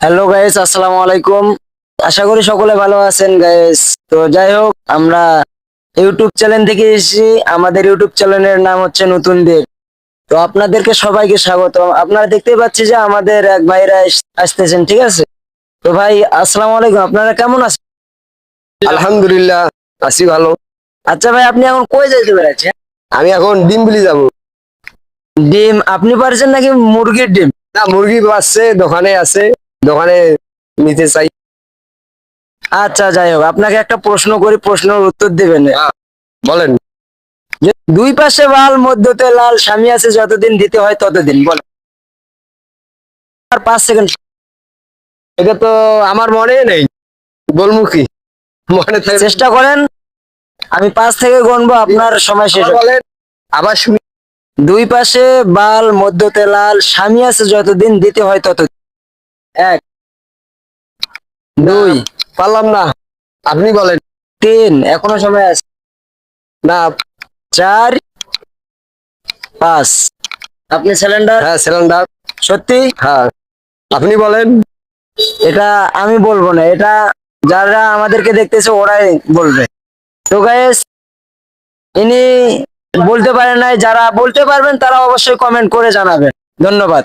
Hello guys আসসালামু আলাইকুম। আশা করি সকলে ভালো আছেন গাইস তো যাই হোক আমরা ইউটিউব চ্যানেল থেকে এসেছি। আমাদের ইউটিউব চ্যানেলের নাম হচ্ছে নতুন দেব। তো আপনাদেরকে সবাইকে স্বাগত আপনারা দেখতে পাচ্ছি যে আমাদের এক ভাইরা আসতেছেন ঠিক আছে? তো ভাই আসসালামু আলাইকুম। আপনারা কেমন আছেন? আলহামদুলিল্লাহ আছি ভালো। আচ্ছা ভাই আপনি এখন কই যাইতে পেরেছেন আমি এখন ডিম বিলি যাব। ডিম আপনি পারছেন নাকি মুরগির ডিম? না মুরগি আছে দোকানে আছে। দোকানে নিতে চাই। আচ্ছা যাই হোক আপনাকে একটা প্রশ্ন করি প্রশ্নের উত্তর দেবেন। বলেন। যে দুই পাশে লাল মধ্যতে লাল স্বামী আছে যতদিন দিতে হয় ততদিন বল আর পাঁচ সেকেন্ড। এটা তো আমার মনে নেই বলব কি মনে চেষ্টা করেন আমি পাঁচ থেকে গণবো আপনার সময় শেষ বলেন আবার শুনি। দুই পাশে বাল মধ্যতে লাল স্বামী আছে যতদিন দিতে হয় ততদিন। এক দুই পারলাম না। আপনি বলেন। তিন এখনও সময় আছে। না চার পাঁচ। আপনি সিলিন্ডার হ্যাঁ সিলিন্ডার সত্যি? হ্যাঁ। আপনি বলেন। এটা আমি বলব না এটা যারা আমাদেরকে দেখতেছে ওরাই বলবে। তো গাইস ইনি বলতে পারেন নাই যারা বলতে পারবেন তারা অবশ্যই কমেন্ট করে জানাবেন। ধন্যবাদ।